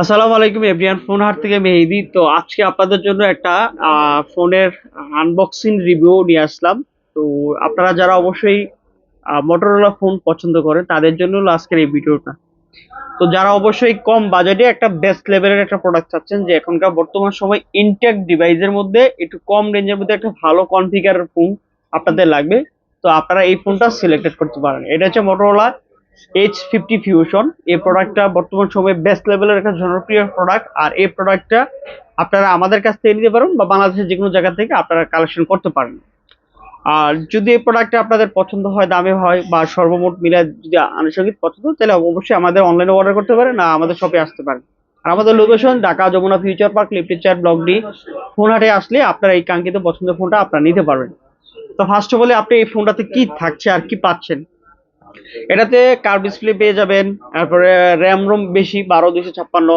আসসালামু আলাইকুম everyone phone হাট থেকে মেহেদি। তো আজকে আপনাদের জন্য একটা ফোনের আনবক্সিং রিভিউ নিয়ে আসলাম। তো আপনারা যারা অবশ্যই মোটরোলা ফোন পছন্দ করেন, তাদের জন্য আজকের এই ভিডিওটা। তো যারা অবশ্যই কম বাজেটে একটা বেস্ট লেভেলের একটা প্রোডাক্ট চাচ্ছেন, যে এখনকার বর্তমান সময় ইনটেক ডিভাইসের মধ্যে একটু কম রেঞ্জের মধ্যে একটা ভালো কনফিগার ফোন আপনাদের লাগবে। তো আপনারা এই ফোনটা সিলেক্টেড করতে পারেন। এটা হচ্ছে মোটরোলা এইচ ফিফটি ফিউশন এই প্রোডাক্টটা বর্তমান সময়ে বেস্ট লেভেলের একটা জনপ্রিয় প্রোডাক্ট আর এই প্রোডাক্টটা আপনারা আমাদের কাছ থেকে নিতে পারেন বা বাংলাদেশের যে কোনো জায়গা থেকে আপনারা কালেকশন করতে পারেন। আর যদি এই প্রোডাক্টটা আপনাদের পছন্দ হয়, দামে হয় বা সর্বমোট মিলে যদি আনুষঙ্গিক পছন্দ তাহলে অবশ্যই আমাদের অনলাইনে অর্ডার করতে পারেন না আমাদের শপে আসতে পারেন। আর আমাদের location Dhaka Jamuna future park lifted block D phone হাটে আসলে আপনারা এই কাঙ্ক্ষিত পছন্দের ফোনটা আপনারা নিতে পারবেন। তো ফার্স্ট অফ অল আপনি এই ফোনটাতে কি থাকছে আর কি পাচ্ছেন? এটাতে কার ডিসপ্লে পেয়ে যাবেন, তারপরে র্যাম রোম বেশি, বারো দুশো ছাপ্পান্ন।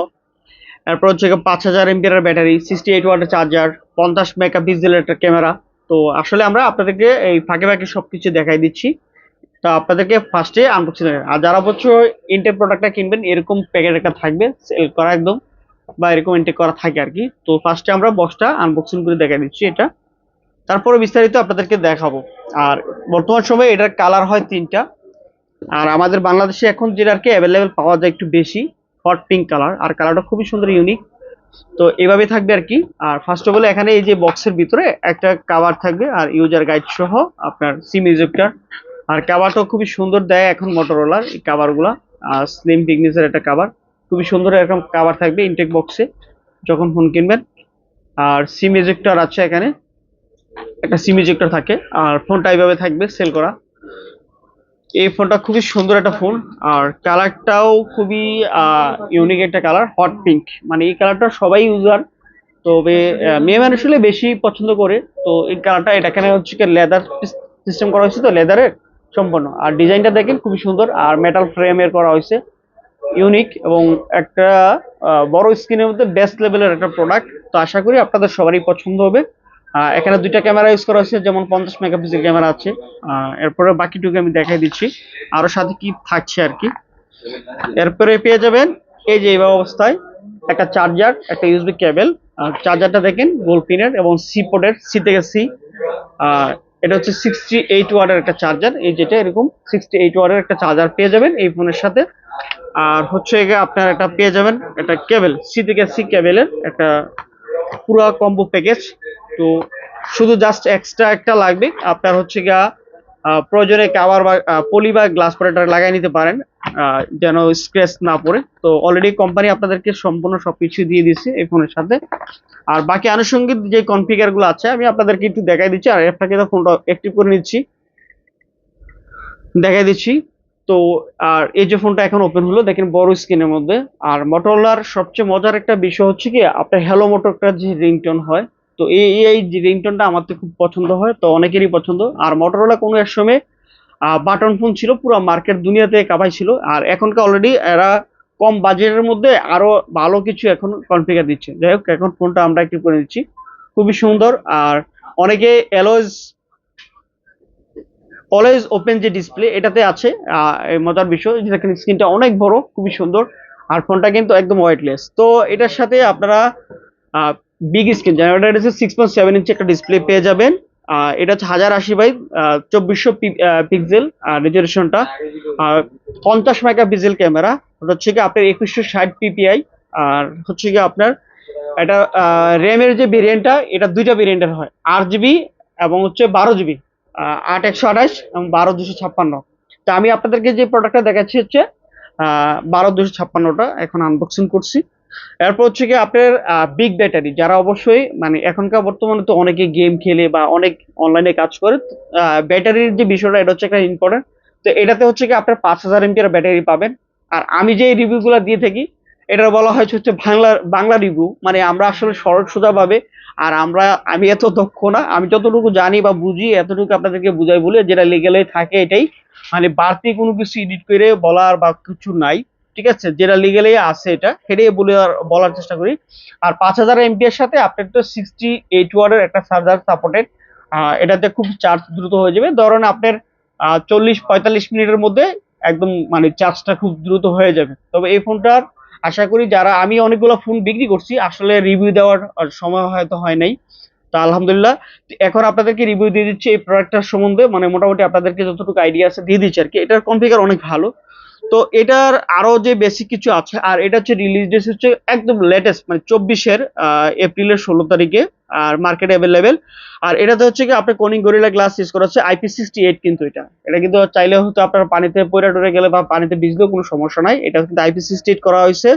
তারপর হচ্ছে পাঁচ হাজার এমপিআর ব্যাটারি সিক্সটি এইট ওয়াটের চার্জার পঞ্চাশ মেগা পিক্সেলের একটা ক্যামেরা তো আসলে আমরা আপনাদেরকে এই ফাঁকে ফাঁকে সব কিছু দেখাই দিচ্ছি। তো আপনাদেরকে ফার্স্টে আনবক্সিং আর যারা বছর ইনটেক প্রোডাক্টটা কিনবেন, এরকম প্যাকেট একটা থাকবে সেল করা একদম, বা এরকম ইনটেক করা থাকে আর কি। তো ফার্স্টে আমরা বক্সটা আনবক্সিং করে দেখাই দিচ্ছি এটা। তারপরে বিস্তারিত আপনাদেরকে দেখাবো। আর বর্তমান সময়ে এটার কালার হয় তিনটা। আর আমাদের বাংলাদেশে এখন যেটা আর কি অ্যাভেলেবেল পাওয়া যায় একটু বেশি হট পিঙ্ক কালার আর কালারটা খুবই সুন্দর ইউনিক তো এভাবে থাকবে আর কি। আর ফার্স্ট অফ অল এখানে এই যে বক্সের ভিতরে একটা কাভার থাকবে, আর ইউজার গাইড সহ আপনার সিম ইজেক্টার আর কাভারটাও খুবই সুন্দর দেয় এখন মোটরোলার এই কাভারগুলো আর স্লিম পিকনেসের একটা কাভার খুবই সুন্দর এরকম কাভার থাকবে ইনটেক বক্সে যখন ফোন কিনবেন। আর সিম ইজেক্টর আছে এখানে। একটা সিম ইজেক্টর থাকে। আর ফোনটা এইভাবে থাকবে সেল করা। এই ফোনটা খুবই সুন্দর একটা ফোন। আর কালারটাও খুবই ইউনিক একটা কালার হট পিঙ্ক মানে এই কালারটা সবাই ইউজার তবে মেয়ে মানুষ হলে বেশি পছন্দ করে। তো এই কালারটা, এটা এখানে হচ্ছে কি লেদার সিস্টেম করা হয়েছে তো লেদারের সম্পূর্ণ। আর ডিজাইনটা দেখেন, খুবই সুন্দর। আর মেটাল ফ্রেমের করা হয়েছে। ইউনিক এবং একটা বড় স্ক্রিনের মধ্যে বেস্ট লেভেলের একটা প্রোডাক্ট তো আশা করি আপনাদের সবারই পছন্দ হবে। এখানে দুইটা ক্যামেরা ইউজ করা হয়েছে, যেমন পঞ্চাশ মেগাপিক্সেল ক্যামেরা আছে। এরপরে বাকিটুকু আমি দেখাই দিচ্ছি। আরও সাথে কি থাকছে আর কি? এরপরে পেয়ে যাবেন এই যে এইভাবে অবস্থায় একটা চার্জার একটা ইউএসবি কেবল আর চার্জারটা দেখেন গোল পিনের এবং সি পোর্টের সি থেকে সি এটা হচ্ছে সিক্সটি এইট ওয়ার্ডের একটা চার্জার এই যেটা এরকম সিক্সটি এইট ওয়ার্ডের একটা চার্জার পেয়ে যাবেন এই ফোনের সাথে। আর হচ্ছে আপনার একটা পেয়ে যাবেন একটা কেবল সি থেকে সি কেবলের একটা পুরো কম্বো প্যাকেজ তো শুধু জাস্ট এক্সট্রা একটা লাগবে। আপনার হচ্ছে গিয়া প্রয়োজনে কাভার বা পলি বা গ্লাস প্রোটেক্টর লাগাই নিতে পারেন যেন স্ক্র্যাচ না পড়ে। তো অলরেডি কোম্পানি আপনাদেরকে সম্পূর্ণ সবকিছু দিয়ে দিচ্ছে এই ফোনের সাথে। আর বাকি আনুষঙ্গিক যে কনফিগারগুলো আছে, আমি আপনাদেরকে একটু দেখাই দিচ্ছি। আর আপনাকে তো ফোনটা অ্যাক্টিভ করে নিচ্ছি। দেখাই দিচ্ছি। তো, আর এই যে ফোনটা এখন ওপেন হলো, দেখেন বড় স্ক্রিনের মধ্যে। আর মোটরোলার সবচেয়ে মজার একটা বিষয় হচ্ছে কি, আপনার হ্যালো মোটরটার যে রিংটোন হয়, তো এই এই রিংটোনটা আমার তো খুব পছন্দ হয়, তো অনেকেরই পছন্দ। আর মোটরোলা কোনো এক সময় বাটন ফোন ছিল, পুরো মার্কেট দুনিয়াতে কাবাই ছিল। আর এখনকার অলরেডি এরা কম বাজেটের মধ্যে আরও ভালো কিছু এখন কনফিগার দিচ্ছে। যাই হোক, এখন ফোনটা আমরা একটু করে দিচ্ছি। খুবই সুন্দর। আর অনেকে অ্যালোয়েজ অলওয়েজ ওপেন যে ডিসপ্লে এটাতে আছে মজার বিষয় দেখেন স্ক্রিনটা অনেক বড়, খুবই সুন্দর, আর ফোনটা কিন্তু একদম ওয়েটলেস তো এটার সাথে আপনারা বিগ স্ক্রিন এটা হচ্ছে সিক্স পয়েন্ট সেভেন ইঞ্চি একটা ডিসপ্লে পেয়ে যাবেন। এটা হচ্ছে হাজার আশি বাই চব্বিশশো পিক্সেল রেজলিউশনটা আর পঞ্চাশ মেগা পিক্সেল ক্যামেরা ওটা হচ্ছে কি আপনার একুশশো ষাট পিপিআই আর হচ্ছে কি আপনার এটা র্যামের যে ভেরিয়েন্টটা এটা দুইটা ভেরিয়েন্টের হয়, আট জিবি এবং হচ্ছে বারো জিবি আট একশো আঠাশ এবং বারো দুশো ছাপ্পান্ন। তো আমি আপনাদেরকে যে প্রোডাক্টটা দেখাচ্ছি হচ্ছে বারো দুশো ছাপ্পান্নটা এখন আনবক্সিং করছি। এরপর হচ্ছে কি আপনার বিগ ব্যাটারি যারা অবশ্যই মানে এখনকার বর্তমানে তো অনেকে গেম খেলে বা অনেক অনলাইনে কাজ করে ব্যাটারির যে বিষয়টা, এটা হচ্ছে একটা ইম্পর্টেন্ট তো এটাতে হচ্ছে কি আপনার পাঁচ হাজার এমপিআর ব্যাটারি পাবেন। আর আমি যে রিভিউগুলো দিয়ে থাকি এটা বলা হয়েছে হচ্ছে বাংলা বাংলা রিভিউ মানে আমরা আসলে সরল সোজা ভাবে আর আমরা, আমি এত দক্ষ না, আমি যতটুকু জানি বা বুঝি, এতটুকু আপনাদেরকে বুঝাই বলে যেটা লিগেলে থাকে এটাই। মানে বাড়তি কোনো কিছু এডিট করে বলার বা কিছু নাই, ঠিক আছে? যেটা লিগেলে আছে এটা, সেটাই বলে বলার চেষ্টা করি। আর পাঁচ হাজার এমপি এর সাথে আপনার তো সিক্সটি এইট ওয়ার্ডের একটা চার্জার সাপোর্টেড এটাতে খুব চার্জ দ্রুত হয়ে যাবে। ধরেন আপনার চল্লিশ পঁয়তাল্লিশ মিনিটের মধ্যে একদম মানে চার্জটা খুব দ্রুত হয়ে যাবে। তবে এই ফোনটার আশা করি যারা, আমি অনেকগুলো ফোন বিক্রি করছি, আসলে রিভিউ দেওয়ার সময় হয়তো হয় নাই। তা আলহামদুলিল্লাহ, এখন আপনাদেরকে রিভিউ দিয়ে দিচ্ছি এই প্রোডাক্টটার সম্বন্ধে মানে মোটামুটি আপনাদেরকে যতটুকু আইডিয়া আছে দিয়ে দিচ্ছি আর কি। এটার কনফিগার অনেক ভালো। তো এটার আরও যে বেসিক কিছু আছে, আর এটা হচ্ছে রিলিজ ডেট হচ্ছে একদম লেটেস্ট মানে চব্বিশের এপ্রিলের ষোলো তারিখে। আর মার্কেটে অ্যাভেলেবেল আর এটাতে হচ্ছে কি আপনার কোনিং গরিলা গ্লাস ইউজ করা হচ্ছে আইপি সিক্সটি এইট কিন্তু এটা। এটা কিন্তু চাইলে হয়তো আপনার পানিতে পয়রা টরে গেলে বা পানিতে ভিজলেও কোনো সমস্যা নাই। এটা কিন্তু আইপি সিক্সটি এইট করা হয়েছে।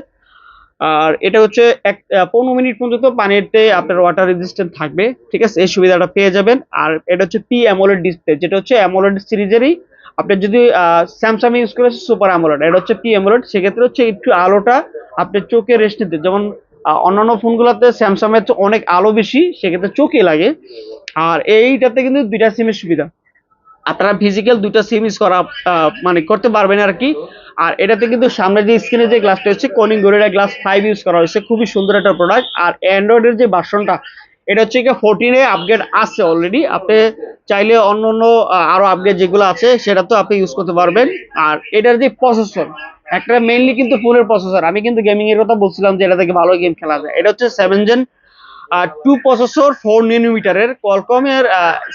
আর এটা হচ্ছে এক পনেরো মিনিট পর্যন্ত পানিতে আপনার ওয়াটার রেজিস্ট্যান্ট থাকবে। ঠিক আছে? এই সুবিধাটা পেয়ে যাবেন। আর এটা হচ্ছে পি অ্যামোলেড ডিসপ্লে যেটা হচ্ছে অ্যামোলেড সিরিজেরই। আপনি যদি স্যামসাং ইউজ করে সুপার অ্যামোলেড এটা হচ্ছে পি অ্যামোলেড সেক্ষেত্রে হচ্ছে একটু আলোটা আপনার চোখে রেস্ট নিতে যেমন অন্যান্য ফোনগুলোতে স্যামসাং এর অনেক আলো বেশি, সেক্ষেত্রে চোখে লাগে। আর এইটাতে কিন্তু দুইটা সিমের সুবিধা। আপনারা ফিজিক্যাল দুইটা সিম ইউজ করা মানে করতে পারবেন আর কি। আর এটাতে কিন্তু সামনে যে স্ক্রিনে যে গ্লাসটা হচ্ছে Corning Gorilla glass five use করা হয়েছে। খুবই সুন্দর একটা প্রোডাক্ট আর অ্যান্ড্রয়েডের যে ভার্সনটা এটা হচ্ছে কি ফোরটিনে আপগ্রেড আছে অলরেডি আপনি চাইলে অন্য অন্য আহ, আরও আপগ্রেড যেগুলো আছে সেটা তো আপনি ইউজ করতে পারবেন। আর এটার যে প্রসেসর একটা মেইনলি কিন্তু ফোনের প্রসেসর আমি কিন্তু গেমিং এর কথা বলছিলাম যে এটা থেকে ভালো গেম খেলা যায়। এটা হচ্ছে সেভেন জেন আর টু প্রসেসর ফোর নিনোমিটারের কলকমের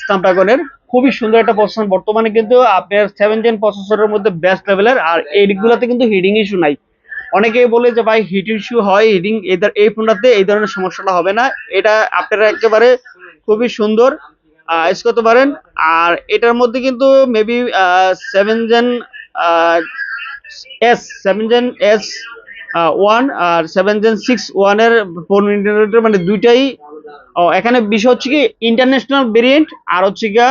স্ন্যাপড্রাগনের খুবই সুন্দর একটা প্রসেসর বর্তমানে কিন্তু আপনার সেভেন জেন প্রসেসরের মধ্যে বেস্ট লেভেলের আর এইগুলোতে কিন্তু হিডিং ইস্যু নাই। অনেকেই বলে যে, ভাই হিট ইস্যু হয় হিটিং এই ফোনটাতে এই ধরনের সমস্যাটা হবে না। এটা আপনারা একেবারে খুবই সুন্দর ইউজ করতে পারেন। আর এটার মধ্যে কিন্তু maybe seven gen S seven gen S one আর সেভেন জেন সিক্স ওয়ানের ফোন ইন্টারনেটের মানে দুইটাই, ও, এখানে বিষয় হচ্ছে কি ইন্টারন্যাশনাল ভেরিয়েন্ট আর হচ্ছে গিয়া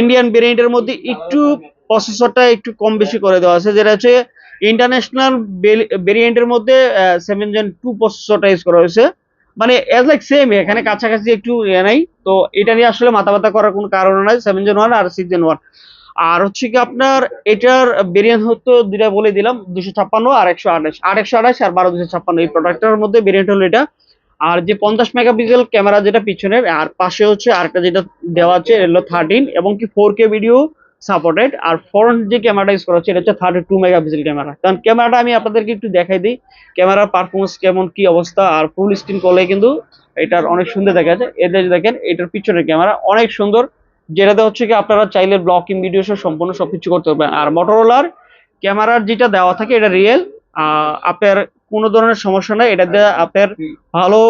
ইন্ডিয়ান ভেরিয়েন্টের মধ্যে একটু প্রসেসরটা একটু কম বেশি করে দেওয়া আছে, যেটা হচ্ছে ইন্টারন্যাশনাল ভেরিয়েন্টের মধ্যে সেভেন জেন টু প্রসেসরটা ইউজ করা হয়েছে। মানে এজ লাইক সেম এখানে কাছাকাছি একটু ইয়ে নাই। তো এটা নিয়ে আসলে মাথা ব্যথা করার কোনো কারণ নাই সেভেন জেন ওয়ান আর সিক্স জেন ওয়ান আর হচ্ছে কি আপনার, এটার ভেরিয়েন্ট হতো দুইটা বলে দিলাম দুশো ছাপ্পান্ন আর একশো আঠাশ। আর একশো আঠাশ আর বারো দুশো ছাপ্পান্ন, এই প্রোডাক্টটার মধ্যে ভেরিয়েন্ট হলো এটা। আর যে পঞ্চাশ মেগাপিক্সেল ক্যামেরা যেটা পিছনের, আর পাশে হচ্ছে আরেকটা যেটা দেওয়া আছে এটা হলো থার্টিন এবং কি ফোর কে ভিডিও সাপোর্টেড আর ফ্রন্ট যে ক্যামেরাটা ইউজ করা হচ্ছে, এটা হচ্ছে থার্টি টু মেগাপিক্সেল ক্যামেরা কারণ ক্যামেরাটা আমি আপনাদেরকে একটু দেখাই দিই। ক্যামেরার পারফরমেন্স কেমন, কি অবস্থা, আর ফুল স্ক্রিন করলে কিন্তু এটার অনেক সুন্দর দেখা যায়। এদের দেখেন, এটার পিছনের ক্যামেরা অনেক সুন্দর। যেটাতে হচ্ছে কি, আপনারা চাইলে ব্লকিং ভিডিও সহ সম্পূর্ণ সবকিছু করতে পারবেন। আর মোটরোলার ক্যামেরার যেটা দেওয়া থাকে, এটা রিয়েল আপনার কোনো ধরনের সমস্যা নাই। এটা দিয়ে আপনার ভালো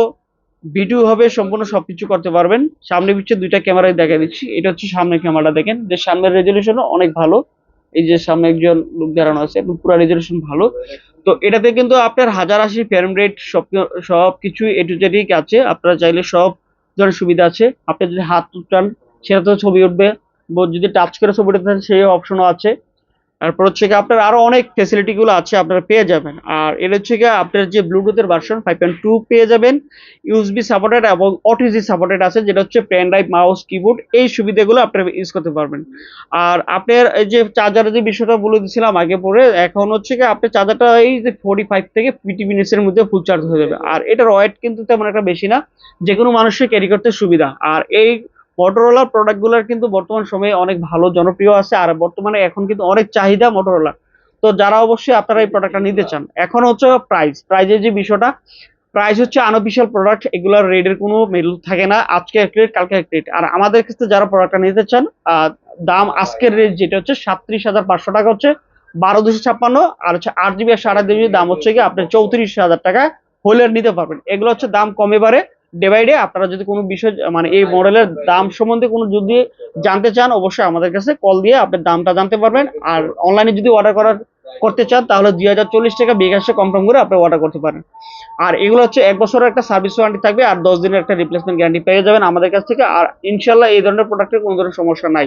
ভিডিও হবে, সম্পূর্ণ সবকিছু করতে পারবেন। সামনে পিছিয়ে দুইটা ক্যামেরায় দেখা দিচ্ছি। এটা হচ্ছে সামনের ক্যামেরাটা দেখেন। যে সামনের রেজলিউশন অনেক ভালো। এই যে সামনে একজন লোক দাঁড়ানো আছে পুরো রেজলিউশন ভালো। তো এটাতে কিন্তু আপনার হাজার আশি ফ্রেম রেট সব সব কিছু এ আছে। আপনারা চাইলে সব ধরনের সুবিধা আছে। আপনি যদি হাত টান তো ছবি উঠবে। যদি টাচ করে ছবি উঠতে সেই অপশনও আছে। তারপর হচ্ছে কি আপনার আরও অনেক ফেসিলিটি গুলো আছে, আপনারা পেয়ে যাবেন। আর এর হচ্ছে কি আপনার যে ব্লুটুথের ভার্সন ফাইভ পয়েন্ট টু পেয়ে যাবেন। ইউএসবি সাপোর্টেড এবং ওটিজি সাপোর্টেড আছে, যেটা হচ্ছে পেন ড্রাইভ মাউস কিবোর্ড এই সুবিধাগুলো আপনারা ইউজ করতে পারবেন। আর আপনার এই যে চার্জারের যে বিষয়টা বলে দিয়েছিলাম আগে পরে, এখন হচ্ছে কি আপনার চার্জারটা এই যে ফোর্টি ফাইভ থেকে ফিফটি মিনিটসের মধ্যে ফুল চার্জ হয়ে যাবে। আর এটার ওয়েট কিন্তু তেমন একটা বেশি না যে কোনো মানুষের ক্যারি করতে সুবিধা। আর এই মোটরোলার প্রোডাক্টগুলোর কিন্তু বর্তমান সময়ে অনেক ভালো, জনপ্রিয় আছে আর বর্তমানে এখন কিন্তু অনেক চাহিদা মোটরোলা তো যারা অবশ্যই আপনারা এই প্রোডাক্টটা নিতে চান, এখন হচ্ছে প্রাইস প্রাইজের যে বিষয়টা প্রাইস হচ্ছে আনঅফিসিয়াল প্রোডাক্ট এগুলোর রেটের কোনো মিল থাকে না, আজকে এক রেট কালকে এক রেট আর আমাদের কাছে যারা প্রোডাক্টটা নিতে চান দাম আজকের রেট যেটা হচ্ছে সাতত্রিশ হাজার পাঁচশো টাকা হচ্ছে বারো দুশো ছাপ্পান্ন, আর হচ্ছে আট জিবি আর সাড়ে দাম হচ্ছে কি আপনার চৌত্রিশ হাজার টাকা হোলের নিতে পারবেন। এগুলো হচ্ছে দাম কমে বাড়ে ডে বাই ডে আপনারা যদি কোনো বিষয় মানে এই মডেলের দাম সম্বন্ধে কোনো যদি জানতে চান, অবশ্যই আমাদের কাছে কল দিয়ে আপনি দামটা জানতে পারবেন। আর অনলাইনে যদি অর্ডার করার করতে চান, তাহলে দুই হাজার চল্লিশ টাকা বিকাশে কনফার্ম করে আপনি অর্ডার করতে পারেন। আর এগুলো হচ্ছে এক বছরের একটা সার্ভিস ওয়ারেন্টি থাকবে আর দশ দিনের একটা রিপ্লেসমেন্ট গ্যারান্টি পেয়ে যাবেন আমাদের কাছ থেকে। আর ইনশাল্লাহ এই ধরনের প্রোডাক্টের কোনো ধরনের সমস্যা নাই।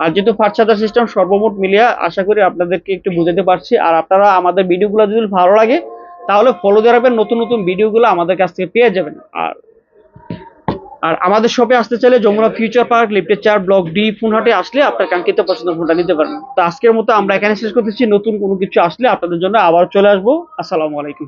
আর যেহেতু ফার্স্ট চার্জার সিস্টেম সর্বমোট মিলিয়ে আশা করি আপনাদেরকে একটু বুঝাতে পারছি। আর আপনারা আমাদের ভিডিওগুলো যদি ভালো লাগে, তাহলে ফলো রাখবেন। নতুন নতুন ভিডিওগুলো আমাদের কাছ থেকে পেয়ে যাবেন। আর আর আমাদের শপে আসতে চাইলে যমুনা ফিউচার পার্ক লিফটের চার ব্লক ডি ফোনহাটে আসলে আপনার কাঙ্ক্ষিত পছন্দের ফোনটা নিতে পারেন তো আজকের মতো আমরা এখানে শেষ করতেছি। নতুন কোনো কিছু আসলে আপনাদের জন্য আবার চলে আসব। আসসালামু আলাইকুম।